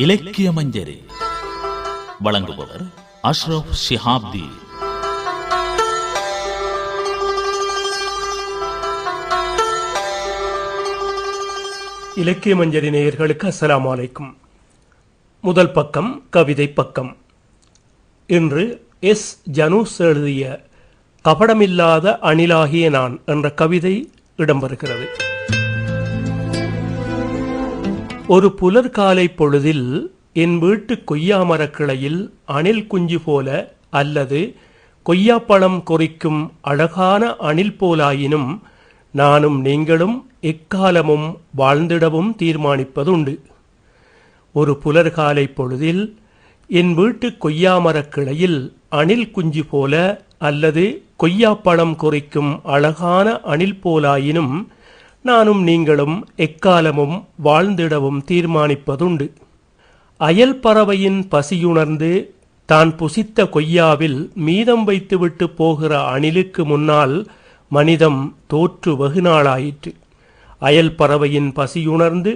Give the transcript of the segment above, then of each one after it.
இலக்கிய மஞ்சரி. வழங்குபவர் அஷ்ரப் ஷிஹாப்தி. இலக்கிய மஞ்சரி நேயர்களுக்கு அஸ்லாம் வலைக்கும் முதல் பக்கம் கவிதை பக்கம். இன்று எஸ். ஜனூஸ் எழுதிய கபடமில்லாத அணிலாகிய நான் என்ற கவிதை இடம்பெறுகிறது. ஒரு புலர்காலை பொழுதில் என் வீட்டு கொய்யா மரக்கிளையில் அணில் குஞ்சு போல அல்லது கொய்யாப்பழம் கொறிக்கும் அழகான அணில் போலாயினும் நானும் நீங்களும் எக்காலமும் வாழ்ந்திடவும் தீர்மானிப்பதுண்டு. ஒரு புலர்காலை பொழுதில் என் வீட்டு கொய்யா மரக்கிளையில் அணில் குஞ்சு போல அல்லது கொய்யாப்பழம் குறிக்கும் அழகான அணில் போலாயினும் நானும் நீங்களும் எக்காலமும் வாழ்ந்திடவும் தீர்மானிப்பதுண்டு. அயல் பறவையின் பசியுணர்ந்து தான் புசித்த கொய்யாவில் மீதம் வைத்துவிட்டு போகிற அணிலுக்கு முன்னால் மனிதம் தோற்று வெகுநாளாயிற்று. அயல் பறவையின் பசியுணர்ந்து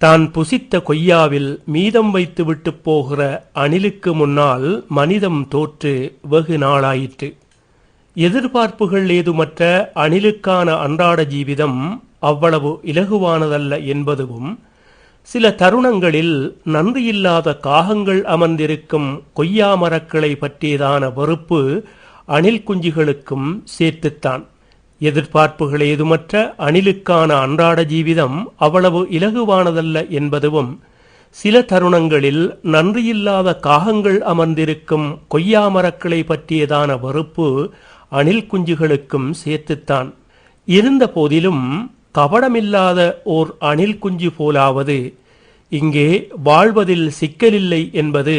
தான் புசித்த கொய்யாவில் மீதம் வைத்துவிட்டு போகிற அணிலுக்கு முன்னால் மனிதம் தோற்று வெகு நாளாயிற்று எதிர்பார்ப்புகள் ஏதுமற்ற அணிலுக்கான அன்றாட ஜீவிதம் அவ்வளவு இலகுவானதல்ல என்பதுவும் சில தருணங்களில் நன்றியில்லாத காகங்கள் அமர்ந்திருக்கும் கொய்யா மரக்களை பற்றியதான வெறுப்பு அணில் குஞ்சுகளுக்கும் சேர்த்துத்தான். எதிர்பார்ப்புகள் ஏதுமற்ற அணிலுக்கான அன்றாட ஜீவிதம் அவ்வளவு இலகுவானதல்ல என்பதுவும் சில தருணங்களில் நன்றியில்லாத காகங்கள் அமர்ந்திருக்கும் கொய்யா மரக்களை பற்றியதான வெறுப்பு அணில் குஞ்சுகளுக்கும் சேர்த்துத்தான். இருந்த போதிலும் கபடமில்லாத ஓர் அணில் குஞ்சு போலாவது இங்கே வாழ்வதில் சிக்கலில்லை என்பது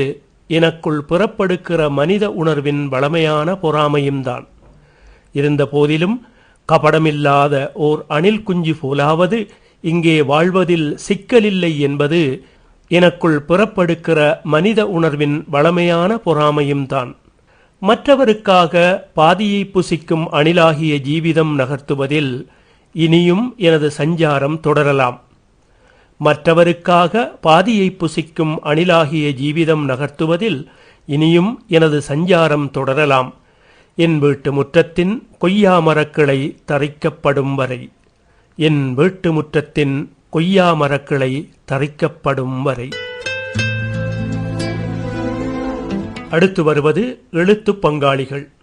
எனக்குள் புறப்படுக்கிற மனித உணர்வின் வளமையான பொறாமையும்தான் இருந்த போதிலும் கபடமில்லாத ஓர் அணில் குஞ்சு போலாவது இங்கே வாழ்வதில் சிக்கலில்லை என்பது எனக்குள் புறப்படுக்கிற மனித உணர்வின் வளமையான பொறாமையும்தான் மற்றவருக்காக பாதியை புசிக்கும் அணிலாகிய ஜீவிதம் நகர்த்துவதில் இனியும் எனது சஞ்சாரம் தொடரலாம். மற்றவருக்காக பாதியை புசிக்கும் அணிலாகிய ஜீவிதம் நகர்த்துவதில் இனியும் எனது சஞ்சாரம் தொடரலாம். என் வீட்டு முற்றத்தின் கொய்யா மரக்கிளை தரைக்கப்படும் வரை. என் வீட்டு முற்றத்தின் கொய்யா மரக்கிளை தரைக்கப்படும் வரை. அடுத்து வருவது எழுத்து பங்காளிகள்.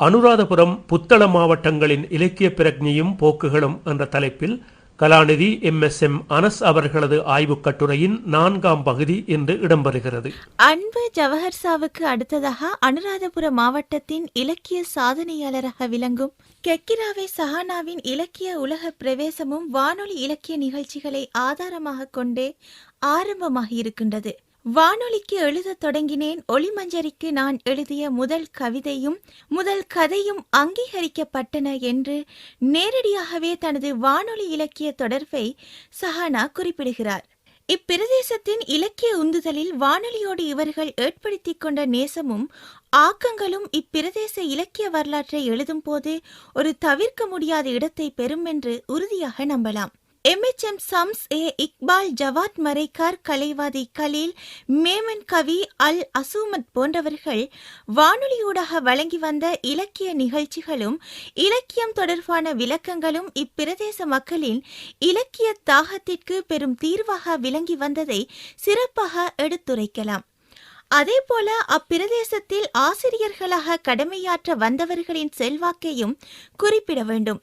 அனுராதபுரம் புத்தள மாவட்டங்களின் இலக்கிய பிரக்ஞையும் போக்குகளும் என்ற தலைப்பில் கலாநிதி எம். எஸ். எம். அனஸ் அவர்களது ஆய்வுக் கட்டுரையின் நான்காம் பகுதி என்று இடம்பெறுகிறது. அன்பு ஜவஹர்சாவுக்கு அடுத்ததாக அனுராதபுர மாவட்டத்தின் இலக்கிய சாதனையாளராக விளங்கும் கெக்கிராவே சஹானாவின் இலக்கிய உலக பிரவேசமும் வானொலி இலக்கிய நிகழ்ச்சிகளை ஆதாரமாக கொண்டே ஆரம்பமாகி இருக்கின்றது வானொலிக்கு எழுதத் தொடங்கினேன். ஒளிமஞ்சரிக்கு நான் எழுதிய முதல் கவிதையும் முதல் கதையும் அங்கீகரிக்கப்பட்டன என்று நேரடியாகவே தனது வானொலி இலக்கிய தொடர்பை சஹானா குறிப்பிடுகிறார். இப்பிரதேசத்தின் இலக்கிய உந்துதலில் வானொலியோடு இவர்கள் ஏற்படுத்திக் கொண்ட நேசமும் ஆக்கங்களும் இப்பிரதேச இலக்கிய வரலாற்றை எழுதும் போது ஒரு தவிர்க்க முடியாத இடத்தை பெறும் என்று உறுதியாக நம்பலாம். எம்எச்எம் சம்ஸ் ஏ இக்பால் ஜவாத் மரைக்கார் கலைவாதி கலீல் மேமன் கவி அல் அசூமத் போன்றவர்கள் வானொலியூடாக வழங்கி வந்த இலக்கிய நிகழ்ச்சிகளும் இலக்கியம் தொடர்பான விளக்கங்களும் இப்பிரதேச மக்களின் இலக்கிய தாகத்திற்கு பெரும் தீர்வாக விளங்கி வந்ததை சிறப்பாக எடுத்துரைக்கலாம். அதேபோல அப்பிரதேசத்தில் ஆசிரியர்களாக கடமையாற்ற வந்தவர்களின் செல்வாக்கையும் குறிப்பிட வேண்டும்.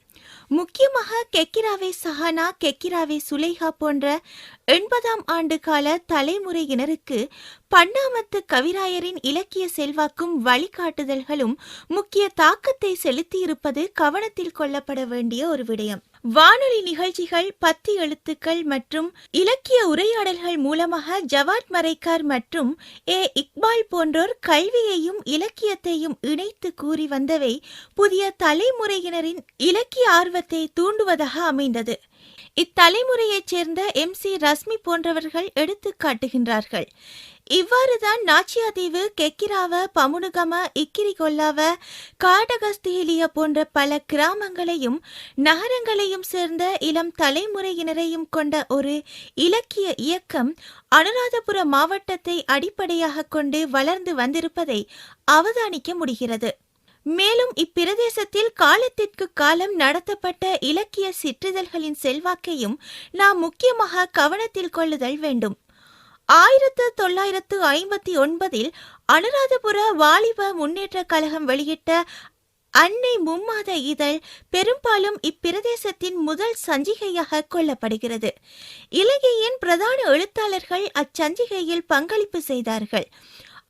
முக்கியமாக கெக்கிராவே சஹானா கெக்கிராவே சுலைஹா போன்ற எண்பதாம் ஆண்டு கால தலைமுறையினருக்கு பன்னாமத்து கவிராயரின் இலக்கிய செல்வாக்கும் வழிகாட்டுதல்களும் முக்கிய தாக்கத்தை செலுத்தியிருப்பது கவனத்தில் கொள்ளப்பட வேண்டிய ஒரு விடயம். வானொலி நிகழ்ச்சிகள் பத்தி எழுத்துக்கள் மற்றும் இலக்கிய உரையாடல்கள் மூலமாக ஜவாத் மரைக்கார் மற்றும் ஏ. இக்பால் போன்றோர் கல்வியையும் இலக்கியத்தையும் இணைத்து கூறி வந்தவை புதிய தலைமுறையினரின் இலக்கிய ஆர்வத்தை தூண்டுவதாக அமைந்தது. இத்தலைமுறையைச் சேர்ந்த எம். சி. ரஸ்மி போன்றவர்கள் எடுத்துக் காட்டுகின்றார்கள் இவ்வாறுதான் நாச்சியாதீவு கெக்கிராவ பமுனுகம இக்கிரிகொல்லாவ காடகஸ்தியிலிய போன்ற பல கிராமங்களையும் நகரங்களையும் சேர்ந்த இளம் தலைமுறையினரையும் கொண்ட ஒரு இலக்கிய இயக்கம் அனுராதபுர மாவட்டத்தை அடிப்படையாக கொண்டு வளர்ந்து வந்திருப்பதை அவதானிக்க முடிகிறது. மேலும் இப்பிரதேசத்தில் காலத்திற்கு காலம் நடத்தப்பட்ட இலக்கிய சிற்றிதழ்களின் செல்வாக்கையும் நாம் முக்கியமாக கவனத்தில் கொள்ளுதல் வேண்டும். ஆயிரத்து தொள்ளாயிரத்து ஐம்பத்தி ஒன்பதில் அனுராதபுர வாலிப முன்னேற்ற கழகம் வெளியிட்ட அன்னை மும்மாத இதழ் பெரும்பாலும் இப்பிரதேசத்தின் முதல் சஞ்சிகையாக கொள்ளப்படுகிறது. இலங்கையின் பிரதான எழுத்தாளர்கள் அச்சஞ்சிகையில் பங்களிப்பு செய்தார்கள்.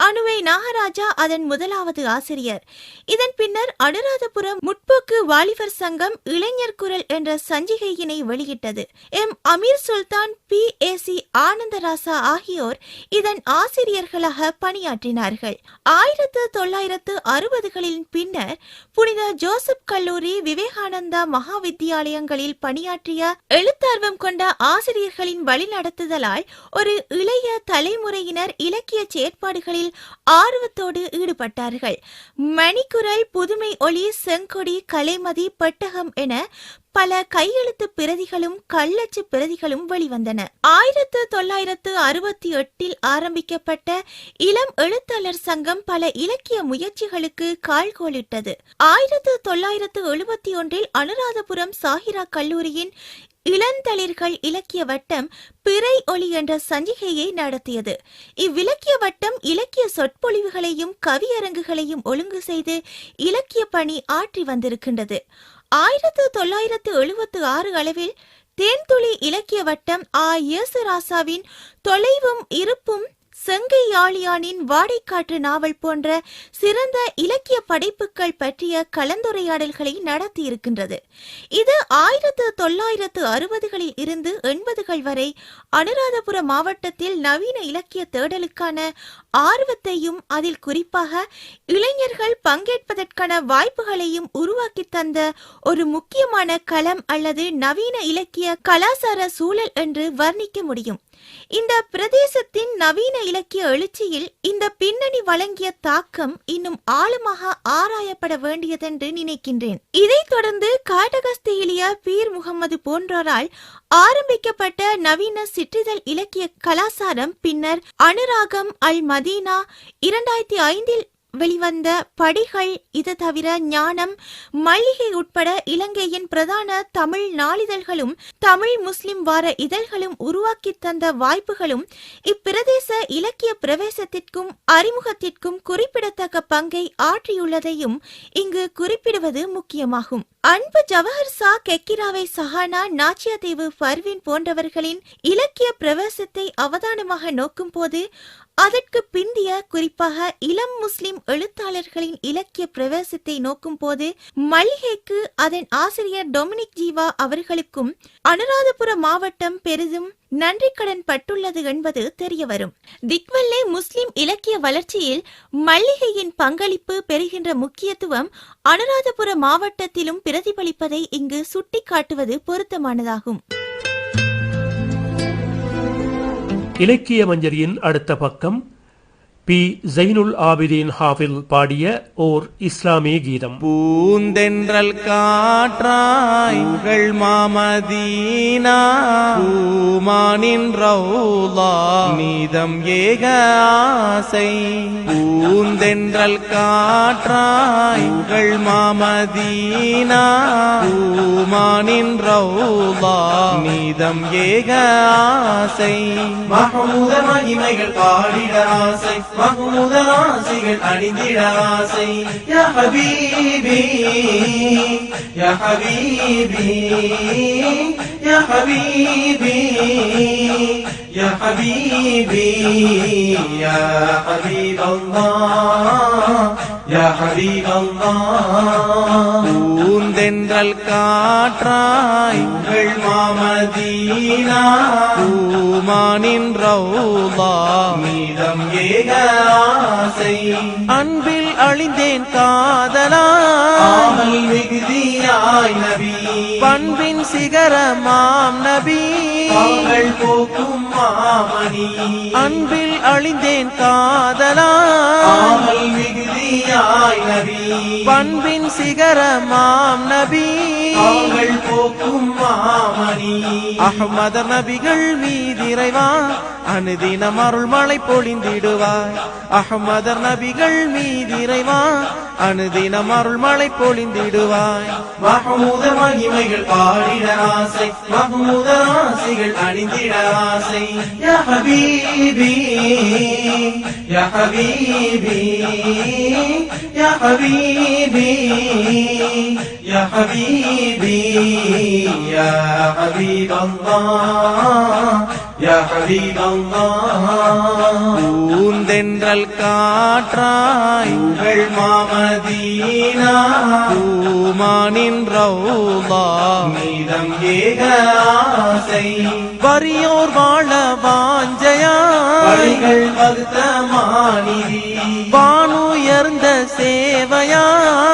அணுவை நாகராஜா அதன் முதலாவது ஆசிரியர். இதன் பின்னர் அனுராதபுரம் முற்போக்கு வாலிபர் சங்கம் இளைஞர் குரல் என்ற சஞ்சிகையினை வெளியிட்டது. M. Ameer Sultan P. A. Anandarasa ஆகியோர் இதன் ஆசிரியர்களாக பணியாற்றினார்கள். ஆயிரத்து தொள்ளாயிரத்து அறுபதுகளின் பின்னர் புனித ஜோசப் கல்லூரி விவேகானந்தா மகாவித்தியாலயங்களில் பணியாற்றிய எழுத்தார்வம் கொண்ட ஆசிரியர்களின் வழிநடத்துதலால் ஒரு இளைய தலைமுறையினர் இலக்கிய செயற்பாடுகளில் ஆர்வத்தோடு ஈடுபட்டார்கள். மணிக்குரல் புதுமை ஒளி செங்கொடி கலைமதி பெட்டகம் என பல கையெழுத்து பிரதிகளும் கள்ளச்சு பிரதிகளும் வெளிவந்தன. ஆயிரத்து தொள்ளாயிரத்து அறுபத்தி எட்டில் ஆரம்பிக்கப்பட்ட இளம் எழுத்தாளர் சங்கம் பல இலக்கிய முயற்சிகளுக்கு கால்கோலிட்டது. ஆயிரத்து தொள்ளாயிரத்து எழுபத்தி ஒன்றில் அனுராதபுரம் சாஹிரா கல்லூரியின் இளந்தளிர்கள் இலக்கிய வட்டம் பிறை ஒளி என்ற சஞ்சிகையை நடத்தியது. இவ்விலக்கிய வட்டம் இலக்கிய சொற்பொழிவுகளையும் கவியரங்குகளையும் ஒழுங்கு செய்து இலக்கிய பணி ஆற்றி வந்திருக்கின்றது. ஆயிரத்து தொள்ளாயிரத்து எழுபத்து ஆறு அளவில் தேன்துளி இலக்கிய வட்டம் ஆ. இயேசுராசாவின் தொலைவும் இருப்பும் செங்கை யாழியானின் வாடைக்காற்று நாவல் போன்ற சிறந்த இலக்கிய படைப்புகள் பற்றிய கலந்துரையாடல்களை நடத்தியிருக்கின்றது. இது ஆயிரத்து தொள்ளாயிரத்து அறுபதுகளில் இருந்து எண்பதுகள் வரை அனுராதபுர மாவட்டத்தில் நவீன இலக்கிய தேடலுக்கான ஆர்வத்தையும் அதில் குறிப்பாக இளைஞர்கள் பங்கேற்பதற்கான வாய்ப்புகளையும் உருவாக்கி தந்த ஒரு முக்கியமான களம் அல்லது நவீன இலக்கிய கலாசார சூழல் என்று வர்ணிக்க முடியும். இந்த பிரதேசத்தின் நவீன இலக்கிய எழுச்சியில் இந்த பின்னணி வழங்கிய தாக்கம் இன்னும் ஆழமாக ஆராயப்பட வேண்டியதென்று நினைக்கின்றேன். இதைத் தொடர்ந்து காட்டகஸ்தேலிய பீர் முகமது போன்றோரால் ஆரம்பிக்கப்பட்ட நவீன சிற்றிதழ் இலக்கிய கலாசாரம் பின்னர் அனுராகம் அல் மதீனா இரண்டாயிரத்தி ஐந்தில் வெளிவந்த படிகள் இது தவிர ஞானம் மல்லிகை உட்பட இலங்கையின் பிரதான தமிழ் நாளிதழ்களும் தமிழ் முஸ்லிம் வார இதழ்களும் உருவாக்கி தந்த வாய்ப்புகளும் இப்பிரதேச இலக்கிய பிரவேசத்திற்கும் அறிமுகத்திற்கும் குறிப்பிடத்தக்க பங்கை ஆற்றியுள்ளதையும் இங்கு குறிப்பிடுவது முக்கியமாகும். அன்பு ஜவஹர் சா கெக்கிராவை சஹானா நாச்சியாதேவு பர்வின் போன்றவர்களின் இலக்கிய பிரவேசத்தை அவதானமாக நோக்கும் போது அதற்கு பிந்திய குறிப்பாக இளம் முஸ்லிம் எழுத்தாளர்களின் இலக்கிய பிரவேசத்தை நோக்கும் போது மல்லிகைக்கு அதன் ஆசிரியர் டொமினிக் ஜீவா அவர்களுக்கும் அனுராதபுர மாவட்டம் பெரிதும் நன்றி கடன் பட்டுள்ளது என்பது தெரியவரும். திக்வல்லே முஸ்லிம் இலக்கிய வளர்ச்சியில் மல்லிகையின் பங்களிப்பு பெறுகின்ற முக்கியத்துவம் அனுராதபுர மாவட்டத்திலும் பிரதிபலிப்பதை இங்கு சுட்டிக்காட்டுவது பொருத்தமானதாகும். இலக்கிய மஞ்சரியின் அடுத்த பக்கம் பி. ஜைனுல் ஆபிதீன் ஹாஃபில் பாடிய ஓர் இஸ்லாமிய கீதம். பூந்தென்றல் காற்றாய் உங்கள் மாமதீனா பூமானின் ரவுலா நீதம் ஏக ஆசை. பூந்தென்றல் காற்றாய் உங்கள் மாமதீனா பூமானின் ரவுலா நீதம் ஏக ஆசை. மகமுத மகிமைகள் பாடிட ஆசை. மகமுத ஆசைகள் அணிந்திட ஆசை யா ஹபீபி யா ஹபீபி யா ஹபீபி யா ஹபீபி யா ஹபீப் பூந்தென்றல் காற்றாய் உங்கள் மாமதீனா. பூமானின் ரவுலா மீதம் ஏக ஆசை. அன்பில் அழிந்தேன் காதலா. மிகுதியாய் நபி. பண்பின் சிகரமாம் நபி. போக்கும் மாமணி. அன்பில் அழிந்தேன் காதலா ஆமல் மிகுதியாய் நபி. பண்பின் சிகரமாம் நபி. போக்கும் மாமணி. அஹ்மதர் நபிகள் மீதிரைவா அனுதினம் அருள் மழை பொழிந்திடுவாய். அஹ்மதர் நபிகள் மீதிரைவா அனுதினம் அருள் மழை பொழிந்திடுவாய். மகமூத மகிமைகள் பாடிட ஆசை. மகமூத ஆசைகள் அணிந்திட ஆசை. ஹபீபி. யா ஹபீபி யா ஹபீபி யா ஹபீபி யா ஹபீப் அல்லாஹ் யா ஹபீப் அல்லாஹ் பூந்தென்றல் காற்றாய் உங்கள் மாமதீனா. பூமானின் ரவுலா மீதம் ஏக ஆசை. வறியோர் வாழ வாஞ்சையா. மாநிதி. வானுயர்ந்த சேவையா.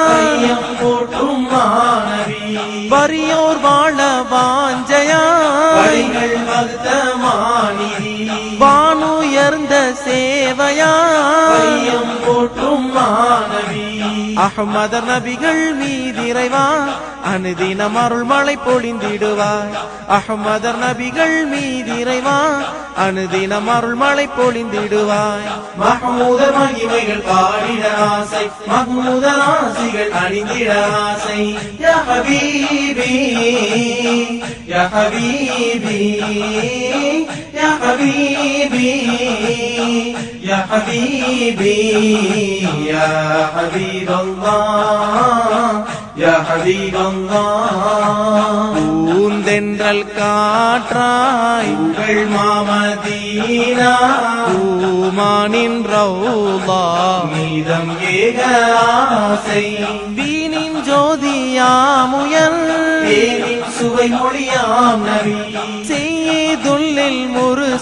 அஹ்மதர் நபிகள் மீதிறைவா அனுதினம் அருள் மழை பொழிந்திடுவாய் அஹ்மதர் நபிகள் மீதிறைவா அனுதினம் அருள் மழை பொழிந்திடுவாய். மகமூத மகிமைகள் பாடிட ஆசை மகமூத ஆசைகள் அணிந்திட ஆசை. யா ஹபீபி யா ஹபீபி யா ஹபீபி. யா ஹபீபி யா ஹபீப் அல்லாஹ் யா ஹபீப் அல்லாஹ் பூந்தென்றல் காற்றாய் உங்கள் மாமதீனா பூமானின் ரவுலா மீதம் ஏக ஆசை வீணின் ஜோதியாமுயல் தேனின் சுவை மொழியாம் நபி செய்துள்ளில்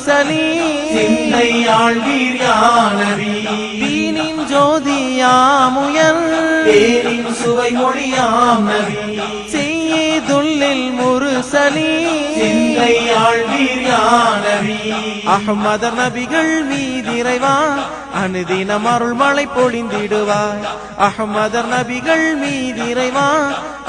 முருசலி சிந்தை ஆழ்வீர் யா நபி வீணின் ஜோதியாமுயல் தேனின் சுவை மொழியாம் நபி முருசலி சிந்தை ஆழ்வீர் யா நபி நபிகள் மீதிரைவா அனுதினம் அருள் மழை பொழிந்திடுவாய். அகமத நபிகள் மீதிரைவா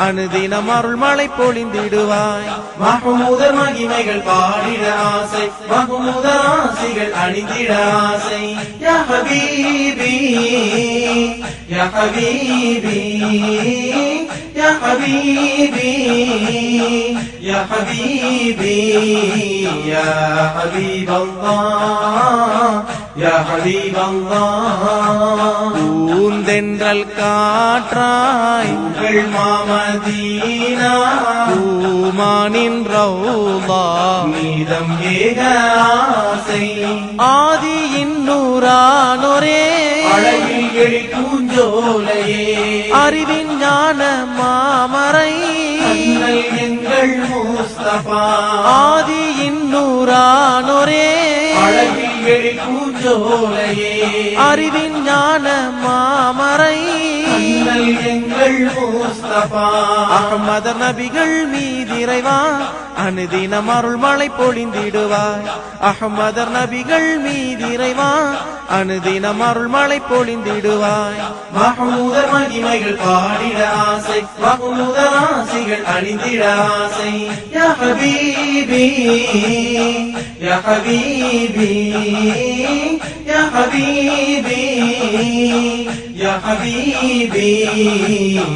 அனுதினம் அருள் மழை பொழிந்திடுவாய். மகமூத மகிமைகள் பாடிட ஆசை மகமூத ஆசைகள் அணிந்திட ஆசை. யா ஹபீபி யா ஹபீபி. யா ஹபீபி யா ஹபீபி யா ஹபீப் அல்லாஹ் யா ஹபீப் அல்லாஹ் பூந்தென்றல் காற்றாய் உங்கள் மாமதீனா பூமானின் ரவுலா மீதம் ஏக ஆசை ஆதியின் நூறானோரே அழகில் எழி பூஞ்சோலையே அறிவின் ஞான மாமரை. எங்கள் முஸ்தபா. ஆதியின் நூறானோரே அழகில் எழி பூஞ்சோலையே அறிவின் ஞான மாமரை. அண்ணல் எங்கள் அகமதர் நபிகள் மீதிரைவா அனுதினம் அருள் மழை பொழிந்திடுவாய் அகமதர் நபிகள் மீதிரைவா அனுதினம் அருள் மழை பொழிந்திடுவாய். மகமூதர் மகிமைகள் பாடிட ஆசை மகமூதர் ஆசைகள் அணிந்திட ஆசை. யா ஹபீபி யா ஹபீபி யா ஹபீபி. யா ஹபீபி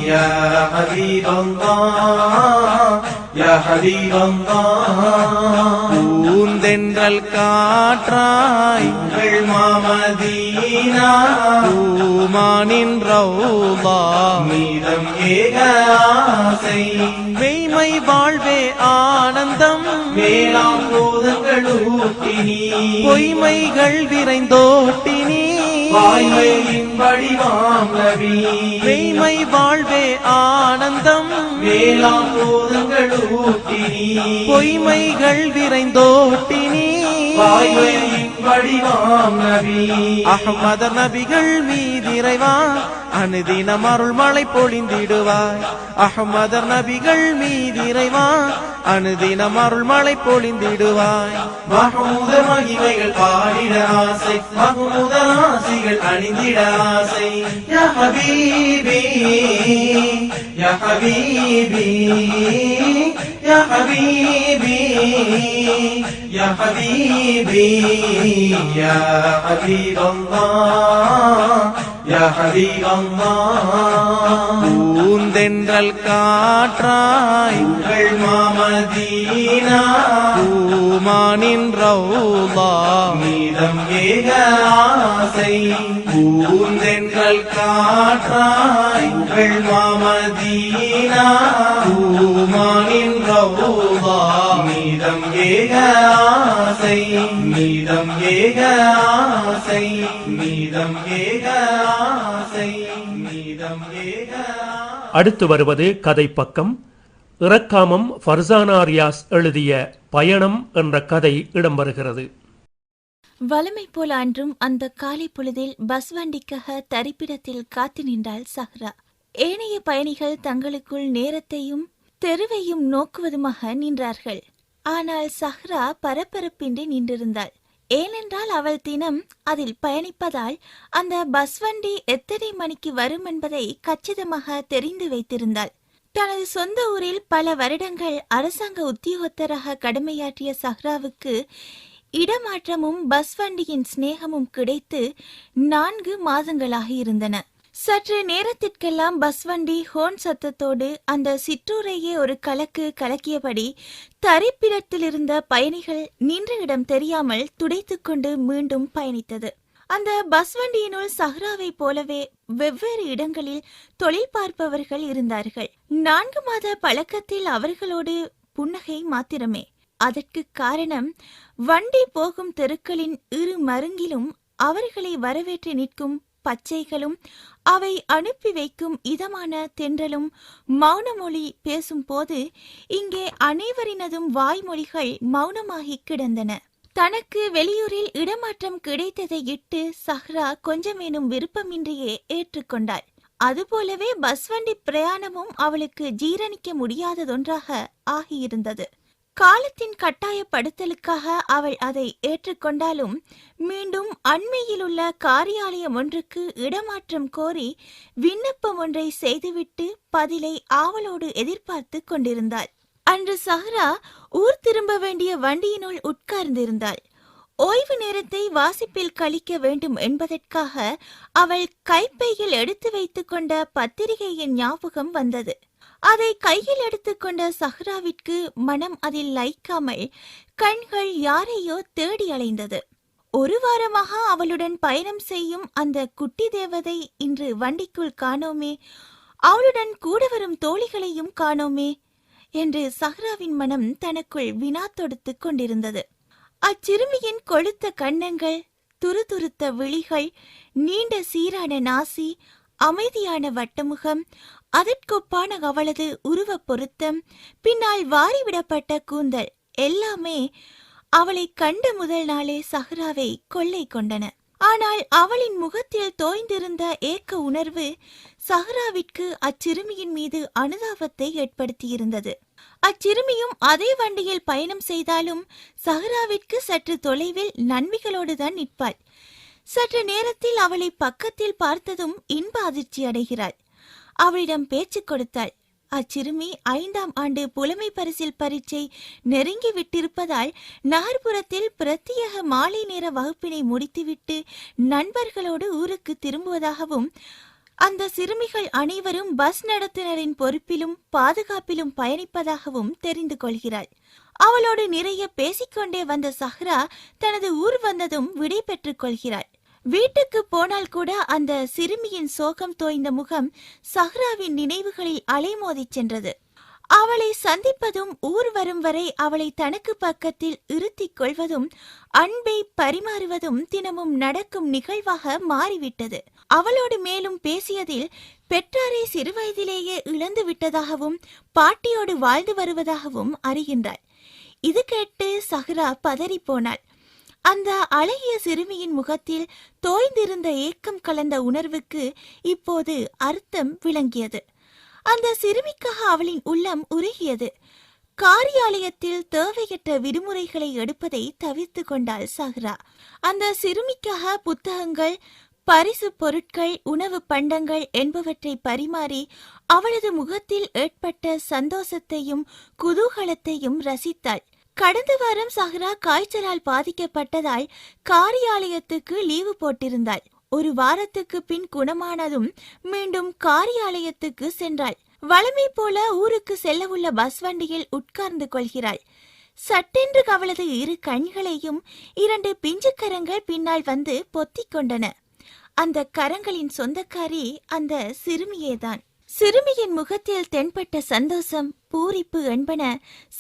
யா ஹபீப் அல்லாஹ் யா ஹபீப் அல்லாஹ் பூந்தென்றல் காற்றாய் உங்கள் மாமதீனா பூமானின் ரவுலா மீதம் ஏக ஆசை மெய்மை வாழ்வே ஆனந்தம் மேலாம் போதங்கள் ஊட்டினி பொய்மைகள் விரைந்தோட்டினி வாய்மையின் வடிவாம் நபி மெய்மை வாழ்வே ஆனந்தம். மேலாம் போதங்கள் ஊட்டினி பொய்மைகள் விரைந்தோட்டினி வாய்மையின் வடிவாம் நபி. அஹ்மதர் நபிகள் மீதிரைவா அனுதினம் அருள் மழை பொழிந்திடுவாய். அஹ்மதர் நபிகள் மீதிரைவா அனுதினம் அருள் மழை பொழிந்திடுவாய். மகமூத மகிமைகள் பாடிட ஆசை மகமூத ஆசைகள் அணிந்திட ஆசை. யா ஹபீபி யா ஹபீபி. யா ஹபீபி யா ஹபீபி யா ஹபீபல்லாஹ் யா ஹபீபல்லாஹ் பூந்தென்றல் காற்றாய் உங்கள் மாமதீனா பூமானின் ரவுலா மீதம் ஏக ஆசை. பூந்தென்றல் காற்றாய் உங்கள் மாமதீனா பூமானின் ரவுதா மீதம் ஏக ஆசை மீதம் ஏக ஆசை மீதம் ஏக ஆசை மீதம் ஏக அடுத்து வருவது கதை பக்கம். இறக்காமம் ஃபர்சானா ரியாஸ் எழுதிய பயணம் என்ற கதை இடம்பெறுகிறது. வலமை போல அன்றும் அந்த காலை பொழுதில் பஸ் வண்டிக்காக தரிப்பிடத்தில் காத்து நின்றாள் சஹ்ரா. ஏனைய பயணிகள் தங்களுக்குள் நேரத்தையும் தெருவையும் நோக்குவதுமாக நின்றார்கள். ஆனால் சஹ்ரா பரபரப்பின்றி நின்றிருந்தாள். ஏனென்றால் அவள் தினம் அதில் பயணிப்பதால் அந்த பஸ் வண்டி எத்தனை மணிக்கு வரும் என்பதை கச்சிதமாக தெரிந்து வைத்திருந்தாள். தனது சொந்த ஊரில் பல வருடங்கள் அரசாங்க உத்தியோகத்தராக கடமையாற்றிய சஹ்ராவுக்கு இடமாற்றமும் பஸ் வண்டியின் சிநேகமும் கிடைத்து நான்கு மாதங்களாக இருந்தன. சற்று நேரத்திற்கெல்லாம் பஸ் வண்டி ஹோன் சத்தத்தோடு அந்த சிற்றூரையே ஒரு கலக்கு கலக்கியபடி தரிப்பிடத்திலிருந்த பயணிகள் நின்ற இடம் தெரியாமல் துடைத்துக்கொண்டு மீண்டும் பயணித்தது. அந்த பஸ் வண்டியினுள் சஹ்ராவை போலவே வெவ்வேறு இடங்களில் தொழில் பார்ப்பவர்கள் இருந்தார்கள். நான்கு மாத பழக்கத்தில் அவர்களோடு புன்னகை மாத்திரமே. அதற்கு காரணம் வண்டி போகும் தெருக்களின் இரு மருங்கிலும் அவர்களை வரவேற்று நிற்கும் பச்சைகளும் அவை அனுப்பி வைக்கும் இதமான தென்றலும் மௌனமொழி பேசும்போது இங்கே அனைவரினதும் வாய்மொழிகள் மௌனமாகி கிடந்தன. தனக்கு வெளியூரில் இடமாற்றம் கிடைத்ததை இட்டு சஹ்ரா கொஞ்சமேனும் விருப்பமின்றியே ஏற்றுக்கொண்டாள் அதுபோலவே பஸ் வண்டி பிரயாணமும் அவளுக்கு ஜீரணிக்க முடியாததொன்றாக ஆகியிருந்தது. காலத்தின் கட்டாயப்படுத்தலுக்காக அவள் அதை ஏற்றுக்கொண்டாலும் மீண்டும் அண்மையிலுள்ள காரியாலயம் ஒன்றுக்கு இடமாற்றம் கோரி விண்ணப்பம் ஒன்றை செய்துவிட்டு பதிலை ஆவலோடு எதிர்பார்த்து கொண்டிருந்தாள். அன்று சஹ்ரா ஊர் திரும்ப வேண்டிய வண்டியினுள் உட்கார்ந்திருந்தாள். ஓய்வு நேரத்தை வாசிப்பில் கழிக்க வேண்டும் என்பதற்காக அவள் கைப்பையில் எடுத்து வைத்துக் கொண்ட பத்திரிகையின் ஞாபகம் வந்தது. அதை கையில் எடுத்துக்கொண்ட சஹ்ராவிற்கு மனம் அதில் லைக்காமல் கண்கள் யாரையோ தேடி அலைந்தது. ஒரு வாரமாக அவளுடன் பயணம் செய்யும் அந்த குட்டி தேவதை இன்று வண்டிக்குள் காணோமே அவளுடன் கூட வரும் தோழிகளையும் காணோமே என்று சஹ்ராவின் மனம் தனக்குள் வினா தொடுத்துக் கொண்டிருந்தது. அச்சிறுமியின் கொழுத்த கன்னங்கள் துருதுருத்த விழிகள் நீண்ட சீரான நாசி அமைதியான வட்டமுகம் அதற்கொப்பான அவளது உருவப் பொருத்தம் பின்னால் வாரிவிடப்பட்ட கூந்தல் எல்லாமே அவளை கண்ட முதல் நாளே சஹ்ராவை கொள்ளை கொண்டன. ஆனால் அவளின் முகத்தில் தோய்ந்திருந்த ஏக்க உணர்வு சஹ்ராவிற்கு அச்சிறுமியின் மீது அனுதாபத்தை ஏற்படுத்தியிருந்தது. அச்சிறுமியும் அதே வண்டியில் பயணம் செய்தாலும் சஹ்ராவிற்கு சற்று தொலைவில் நன்மைகளோடுதான் நிற்பாள். சற்று நேரத்தில் அவளை பக்கத்தில் பார்த்ததும் இன்ப அதிர்ச்சி அடைகிறாள் அவளிடம் பேச்சு கொடுத்தாள். அச்சிறுமி ஐந்தாம் ஆண்டு புலமை பரிசில் பரீட்சை நெருங்கி விட்டிருப்பதால் நகர்ப்புறத்தில் பிரத்யேக மாலை நேர வகுப்பினை முடித்துவிட்டு நண்பர்களோடு ஊருக்கு திரும்புவதாகவும் அந்த சிறுமிகள் அனைவரும் பஸ் நடத்துனரின் பொறுப்பிலும் பாதுகாப்பிலும் பயணிப்பதாகவும் தெரிந்து கொள்கிறாள். அவளோடு நிறைய பேசிக்கொண்டே வந்த சஹ்ரா தனது ஊர் வந்ததும் விடை பெற்றுக் கொள்கிறாள். வீட்டுக்கு போனால் கூட அந்த சிறுமியின் சோகம் தோய்ந்த முகம் சஹ்ராவின் நினைவுகளில் அலைமோதிச் சென்றது. அவளை சந்திப்பதும் ஊர் வரும் வரை அவளை தனக்கு பக்கத்தில் இருத்திக் கொள்வதும் அன்பை பரிமாறுவதும் தினமும் நடக்கும் நிகழ்வாக மாறிவிட்டது. அவளோடு மேலும் பேசியதில் பெற்றாரை சிறுவயதிலேயே இழந்து விட்டதாகவும் பாட்டியோடு வாழ்ந்து வருவதாகவும் அறிகின்றாள். இது கேட்டு சஹ்ரா பதறிப் போனாள். அந்த அழகிய சிறுமியின் முகத்தில் தோய்ந்திருந்த ஏக்கம் கலந்த உணர்வுக்கு இப்போது அர்த்தம் விளங்கியது. அந்த சிறுமிக்காக அவளின் உள்ளம் உருகியது. காரியாலயத்தில் தேவையற்ற விடுமுறைகளை எடுப்பதை தவிர்த்து கொண்டாள் சஹ்ரா. அந்த சிறுமிக்காக புத்தகங்கள் பரிசு பொருட்கள் உணவு பண்டங்கள் என்பவற்றை பரிமாறி அவளது முகத்தில் ஏற்பட்ட சந்தோஷத்தையும் குதூகலத்தையும் ரசித்தாள். கடந்த வாரம் சஹ்ரா காய்ச்சலால் பாதிக்கப்பட்டதால் காரியாலயத்துக்கு லீவு போட்டிருந்தாள். ஒரு வாரத்துக்கு பின் குணமானதும் மீண்டும் காரியாலயத்துக்கு சென்றாள். வளமை போல ஊருக்கு செல்ல உள்ள பஸ் வண்டியில் உட்கார்ந்து கொள்கிறாள். சட்டென்று அவளது இரு கண்களையும் இரண்டு பிஞ்சு கரங்கள் பின்னால் வந்து பொத்திக் கொண்டன. அந்த கரங்களின் சொந்தக்காரி அந்த சிறுமியேதான். சிறுமியின் முகத்தில் தென்பட்ட சந்தோஷம் பூரிப்பு என்பன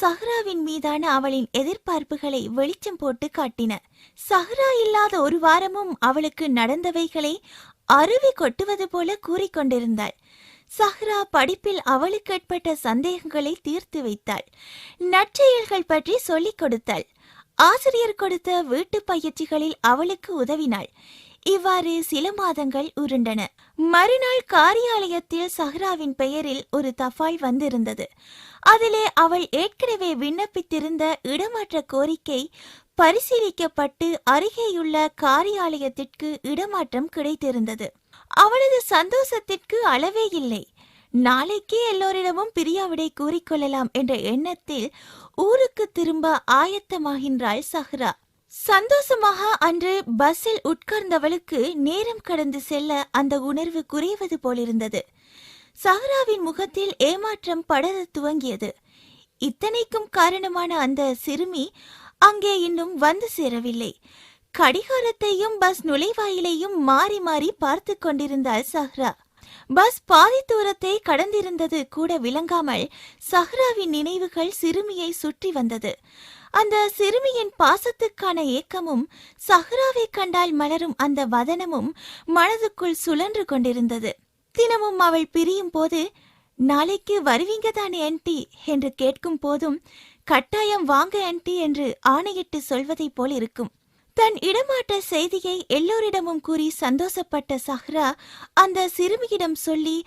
சஹ்ராவின் மீதான அவளின் எதிர்பார்ப்புகளை வெளிச்சம் போட்டு காட்டின. சஹ்ரா இல்லாத ஒரு வாரமும் அவளுக்கு நடந்தவைகளை அருவி கொட்டுவது போல கூறிக்கொண்டிருந்தாள் சஹ்ரா படிப்பில் அவளுக்கு ஏற்பட்ட சந்தேகங்களை தீர்த்து வைத்தாள். நற்செயல்கள் பற்றி சொல்லிக் கொடுத்தாள். ஆசிரியர் கொடுத்த வீட்டு பயிற்சிகளில் அவளுக்கு உதவினாள். இவ்வாறு சில மாதங்கள் உருண்டன. மறுநாள் காரியாலயத்தில் சஹ்ராவின் பெயரில் ஒரு தபால் வந்திருந்தது. அதிலே அவள் ஏற்கனவே விண்ணப்பித்திருந்த இடமாற்ற கோரிக்கை பரிசீலிக்கப்பட்டு அருகேயுள்ள காரியாலயத்திற்கு இடமாற்றம் கிடைத்திருந்தது. அவளது சந்தோஷத்திற்கு அளவே இல்லை. நாளைக்கே எல்லோரிடமும் பிரியாவிடை கூறிக்கொள்ளலாம் என்ற எண்ணத்தில் ஊருக்கு திரும்ப ஆயத்தமாகின்றாள் சஹ்ரா. சந்தோஷமாக அன்று பஸ்ஸில் உட்கார்ந்தவளுக்கு நேரம் கடந்து செல்ல அந்த உணர்வு குறைவது போலிருந்தது. சஹ்ராவின் முகத்தில் ஏமாற்றம் படரத் துவங்கியது. இத்தனைக்கும் காரணமான அந்த சிறுமி அங்கே இன்னும் வந்து சேரவில்லை. கடிகாரத்தையும் பஸ் நுழைவாயிலையும் மாறி மாறி பார்த்து கொண்டிருந்தாள் சஹ்ரா. பஸ் பாதி தூரத்தை கடந்திருந்தது கூட விளங்காமல் சஹ்ராவின் நினைவுகள் சிறுமியை சுற்றி வந்தது. அந்த சிறுமியின் பாசத்துக்கான ஏக்கமும் சஹ்ராவை கண்டால் மலரும் அந்த வதனமும் மனதுக்குள் சுழன்று கொண்டிருந்தது. தினமும் அவள் பிரியும் போது நாளைக்கு வருவீங்க தானே ஆன்ட்டி என்று கேட்கும் போதும் கட்டாயம் வாங்க ஆன்ட்டி என்று ஆணையிட்டு சொல்வதைப் போல் இருக்கும். தன் இடமாட்ட செய்தியை எல்லோரிடமும் கூறி சந்தோஷப்பட்ட சஹ்ரா அந்த சிறுமியிடம் சொல்லி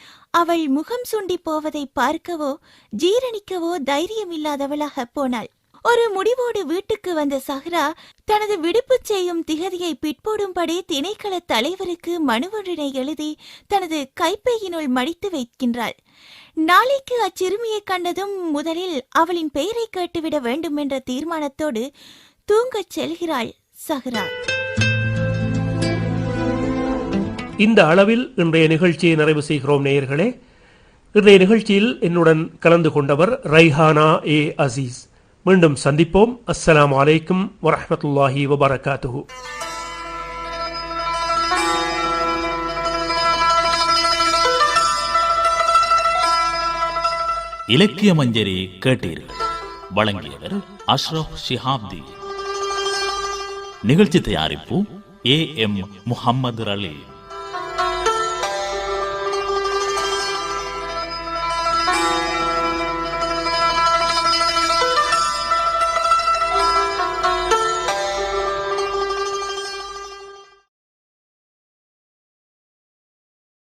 அவள் முகம் சுண்டி போவதை பார்க்கவோ ஜீரணிக்கவோ தைரியமில்லாதவளாக போனாள். ஒரு முடிவோடு வீட்டுக்கு வந்த சஹ்ரா தனது விடுப்பு செய்யும் திகதியை பிற்போடும்படி திணைக்கள தலைவருக்கு மனுவொன்றினை எழுதி தனது கைப்பையினுள் மடித்து வைக்கின்றாள். நாளைக்கு அச்சிறுமியை கண்டதும் முதலில் அவளின் பெயரை கேட்டுவிட வேண்டும் என்ற தீர்மானத்தோடு தூங்கச் செல்கிறாள் சஹ்ரா. இந்த அளவில் இன்றைய நிகழ்ச்சியை நிறைவு செய்கிறோம் நேயர்களே. இன்றைய நிகழ்ச்சியில் என்னுடன் கலந்து கொண்டவர் ரைஹானா ஏ அசீஸ். மீண்டும் சந்திப்போம். அஸ்ஸலாமு வலைக்கும் வரமத்துல்லாஹி வபரகாத்துஹு. இலக்கிய மஞ்சரி கேட்டீர்கள். வழங்கியவர் அஷ்ரப் ஷிஹாப்தி. நிகழ்ச்சி தயாரிப்பு ஏ எம் முஹம்மது ரலீல்.